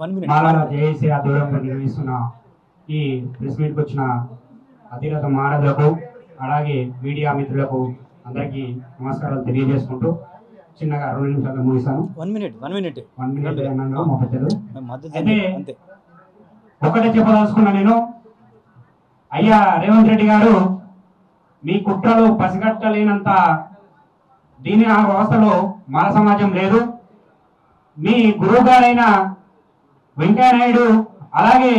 One minute మాలాల JAC ఆధ్వర్యంలో నిర్వహిస్తున్న ఈ ప్రెస్ మీట్కి వచ్చిన అధిరథ మహారాజులకు అలాగే మీడియా మిత్రులకు అందరికీ నమస్కారాలు తెలియజేసుకుంటూ చిన్నగా రెండు నిమిషాలు ముగిస్తాను. One minute one minute one minute మా పెద్దలు. అయితే ఒకటే చెప్పదలుచుకున్నా నేను అయ్యా రేవంత్ రెడ్డి గారు మీ కుట్రలు పసిగట్టలేనంత దీని ఆ వ్యవస్థలో మాల సమాజం లేదు. మీ గురువు గారైన వెంకయ్య నాయుడు అలాగే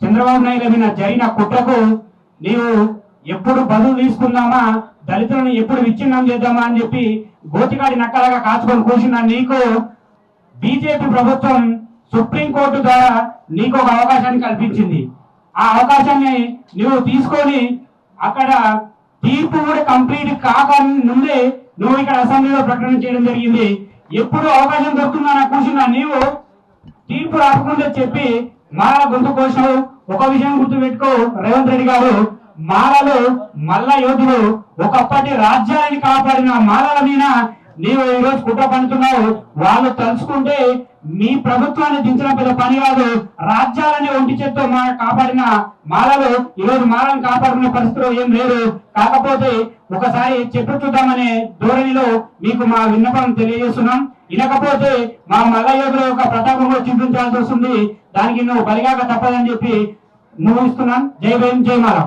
చంద్రబాబు నాయుడు మీద జరిగిన కుట్రకు నీవు ఎప్పుడు బదులు తీసుకుందామా దళితులను ఎప్పుడు విచ్ఛిన్నం చేద్దామా అని చెప్పి గోతికాడి నక్కలాగా కాచుకొని కూర్చున్న నీకు బీజేపీ ప్రభుత్వం సుప్రీంకోర్టు ద్వారా నీకు ఒక అవకాశాన్ని కల్పించింది. ఆ అవకాశాన్ని నువ్వు తీసుకొని అక్కడ తీర్పు కూడా కంప్లీట్ కాక ముందే నువ్వు ఇక్కడ అసెంబ్లీలో ప్రకటన చేయడం జరిగింది. ఎప్పుడు అవకాశం దొరుకుతుందా నాకు కూర్చున్నా నీవు తీర్పు రాకముందే చెప్పి మాల గొంతు కోసం ఒక విషయం గుర్తు పెట్టుకో రేవంత్ రెడ్డి గారు మాలలు మల్ల యోధులు ఒకప్పటి రాజ్యాన్ని కాపాడిన మాలల మీద నీవు ఈ రోజు కుట్ర పండుతున్నావు. వాళ్ళు తలుచుకుంటే మీ ప్రభుత్వాన్ని దించడం పెద్ద పని కాదు. రాజ్యాలని ఒంటి చేత్తో మా కాపాడిన మాలలు ఈ రోజు మాలను కాపాడుకునే పరిస్థితిలో ఏం లేదు. కాకపోతే ఒకసారి చెప్పు చూద్దామనే ధోరణిలో మీకు మా విన్నపం తెలియజేస్తున్నాం. వినకపోతే మా మల్ల యోగుల యొక్క ప్రతాపంలో చూపించాల్సి వస్తుంది. దానికి నువ్వు బలిగాక తప్పదని చెప్పి నువ్వు జై జయ జై మాల.